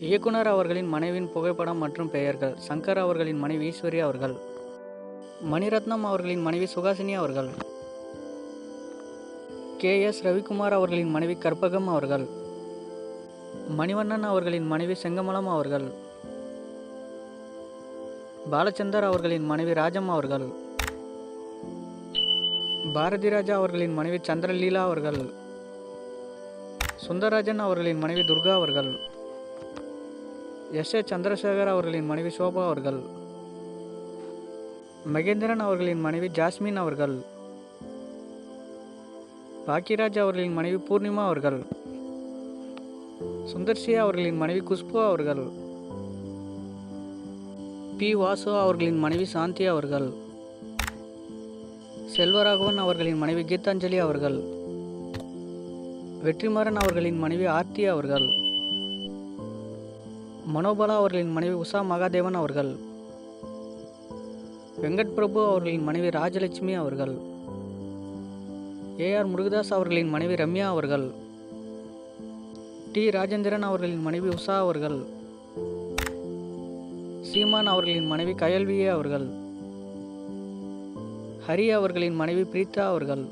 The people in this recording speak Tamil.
இயக்குனர் அவர்களின் மனைவியின் புகைப்படம் மற்றும் பெயர்கள் சங்கர் அவர்களின் மனைவி ஈஸ்வரி அவர்கள் மணிரத்னம் அவர்களின் மனைவி சுகாசினி அவர்கள் கே எஸ் ரவிக்குமார் அவர்களின் மனைவி கற்பகம் அவர்கள் மணிவண்ணன் அவர்களின் மனைவி செங்கமலம் அவர்கள் பாலச்சந்தர் அவர்களின் மனைவி ராஜம் அவர்கள் பாரதி ராஜா அவர்களின் மனைவி சந்திரலீலா அவர்கள் சுந்தரராஜன் அவர்களின் மனைவி துர்கா அவர்கள் எஸ் ஏ சந்திரசேகர் அவர்களின் மனைவி சோபா அவர்கள் மகேந்திரன் அவர்களின் மனைவி ஜாஸ்மின் அவர்கள் பாக்கியராஜ் அவர்களின் மனைவி பூர்ணிமா அவர்கள் சுந்தர்சியா அவர்களின் மனைவி குஷ்பு அவர்கள் பி வாசு அவர்களின் மனைவி சாந்தி அவர்கள் செல்வராகவன் அவர்களின் மனைவி கீதாஞ்சலி அவர்கள் வெற்றிமாறன் அவர்களின் மனைவி ஆர்த்தி அவர்கள் மனோபாலா அவர்களின் மனைவி உஷா மகாதேவன் அவர்கள் வெங்கட் பிரபு அவர்களின் மனைவி ராஜலட்சுமி அவர்கள் ஏஆர் முருகதாஸ் அவர்களின் மனைவி ரம்யா அவர்கள் டி ராஜேந்திரன் அவர்களின் மனைவி உஷா அவர்கள் சீமான் அவர்களின் மனைவி கயல்வியே அவர்கள் ஹரி அவர்களின் மனைவி பிரீதா அவர்கள்